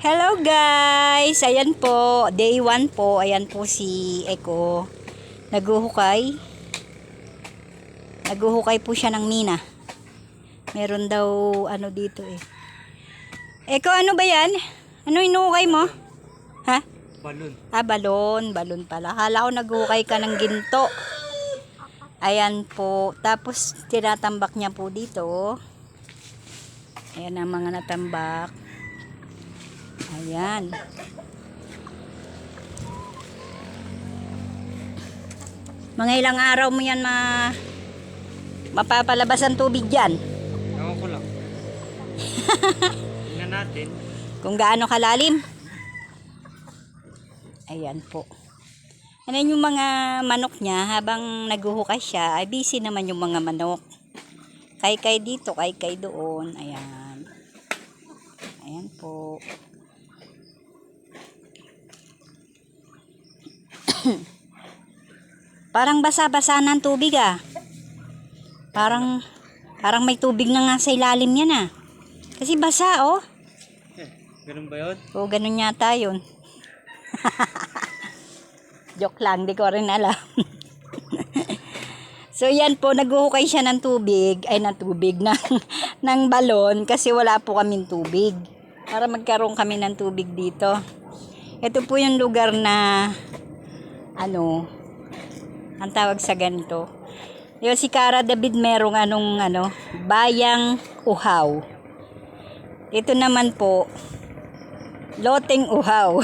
Hello guys! Ayan po, day 1 po. Ayan po si Eko. Naguhukay. Naguhukay po siya ng mina. Meron daw ano dito eh. Eko, ano ba yan? Ano inuhukay mo? Ha? Balon. Ah, balon. Balon pala. Hala ko naghukay ka ng ginto. Ayan po. Tapos, tinatambak niya po dito. Ayan ang mga natambak. Ayan. Mga ilang araw mo yan ma mapapalabas ang tubig dyan. Ewan ko lang. Tingnan natin. Kung gaano kalalim. Ayan po. Ano yung mga manok niya habang naguhukay siya, ay busy naman yung mga manok. Kay-kay dito, kay-kay doon. Ayan. Ayan po. Parang basa-basa ng tubig ah. Parang parang may tubig na nga sa ilalim yan ah. Kasi basa oh. Eh, ganun ba yun? O, ganun yata yun. Joke lang, di ko rin alam. so, yan po, naghuhukay siya ng tubig, ay ng tubig, ng, ng balon, kasi wala po kaming tubig. Para magkaroon kami ng tubig dito. Ito po yung lugar na, ano, ang tawag sa ganito. Yung si Cara David merong anong, ano, bayang uhaw. Ito naman po, loteng uhaw.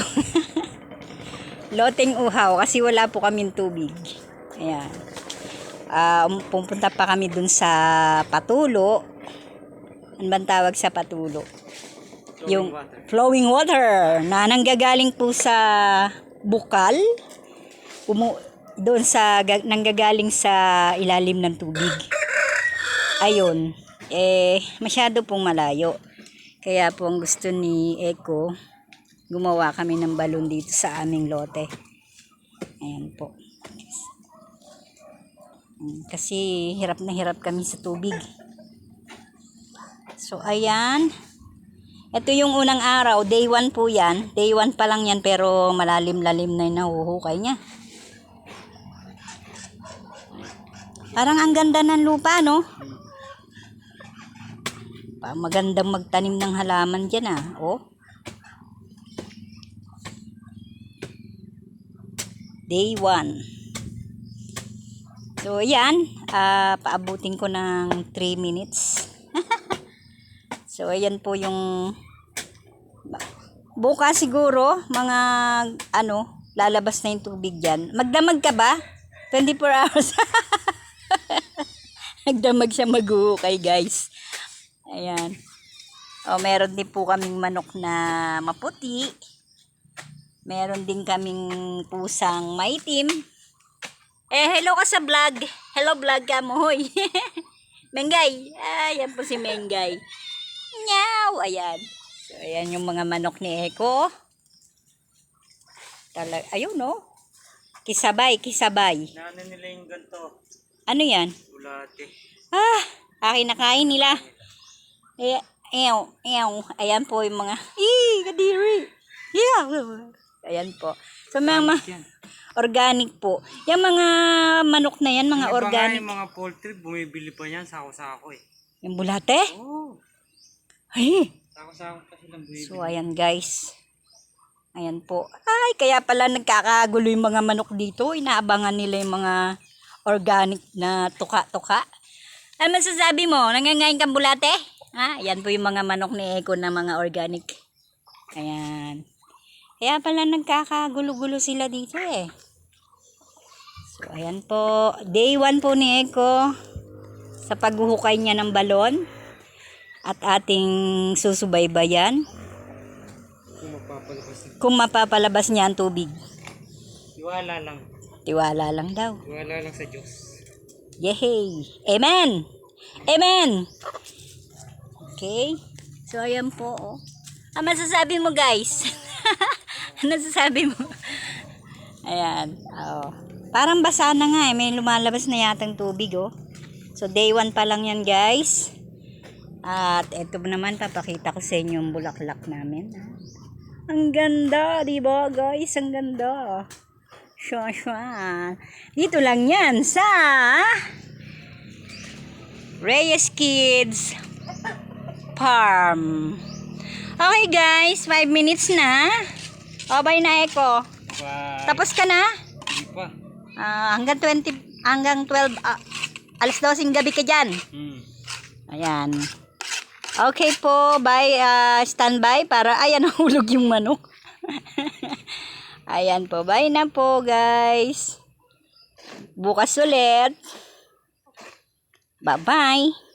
loteng uhaw kasi wala po kaming tubig. Ayan. Um, pupunta pa kami dun sa patulo. Ano bang tawag sa patulo? Flowing yung water. flowing water na nanggagaling po sa bukal. Umu doon sa ga- nanggagaling sa ilalim ng tubig. Ayun. Eh masyado pong malayo. Kaya po ang gusto ni Eko, gumawa kami ng balon dito sa aming lote. Ayan po. Mm, Kasi hirap na hirap kami sa tubig. So, ayan. Ito yung unang araw. Day 1 po yan. Day 1 pa lang yan pero malalim-lalim na yung nahuhukay niya. Parang ang ganda ng lupa, no? Pa magandang magtanim ng halaman dyan ah. Oh. Day 1. So, yan. ah paabutin ko ng 3 minutes. so, ayan po yung bukas siguro, mga ano, lalabas na yung tubig dyan. Magdamag ka ba? 24 hours. Nagdamag siya maghuhukay, guys. Ayan. O, meron din po kaming manok na maputi. Meron din kaming pusang maitim. Eh, hello ka sa vlog. Hello vlog ka mo, hoy. Mengay. Ayan po si Mengay. Nyaw. Ayan. So, ayan yung mga manok ni Eko. Talag ayun, no? Kisabay, kisabay. Naano nila yung ganito. Ano yan? Bulate. Ah, akin na kain nila. Eh, ew, ew. Ayan po yung mga, ih, kadiri. Yeah. Ayan po. So, mga, Yan. organic po. Yung mga manok na yan, mga iba organic. Yung mga poultry, bumibili pa yan sako-sako eh. Yung bulate? Oo. Ay. Sako-sako pa silang bumibili. So, ayan guys. Ayan po. Ay, kaya pala nagkakagulo yung mga manok dito. Inaabangan nila yung mga organic na tuka-tuka. Ano masasabi mo? Nangangain kang bulate? Ha? Ayan po yung mga manok ni Eko na mga organic. Ayan. Kaya pala nagkakagulo-gulo sila dito eh. So, ayan po. Day 1 po ni Eko sa paghuhukay niya ng balon at ating susubaybayan Kung mapapalabas niya ang tubig. Tiwala lang. Tiwala lang daw. Tiwala lang sa Diyos. Yehey! Amen! Amen! Okay. So, ayan po. Oh. Ano masasabi mo, guys? ano masasabi mo? Ayan. Oh. Parang basa na nga eh. May lumalabas na yatang tubig, oh. So, day 1 pa lang yan, guys. At ito naman, papakita ko sa inyo yung bulaklak namin. Ang ganda, di ba guys? Ang ganda. Shwa, shwa. Dito lang yan sa Reyes Kids Farm. Okay guys, 5 minutes na. O, bye na Eko. Bye. Tapos ka na? Hindi pa. Ah, hanggang 20, hanggang 12, ah, alas 12 gabi ka dyan. Hmm. Ayan. Okay po, bye, ah, standby para, ayan, nahulog yung manok. ayan po, bye na po guys. Bukas ulit. Bye-bye.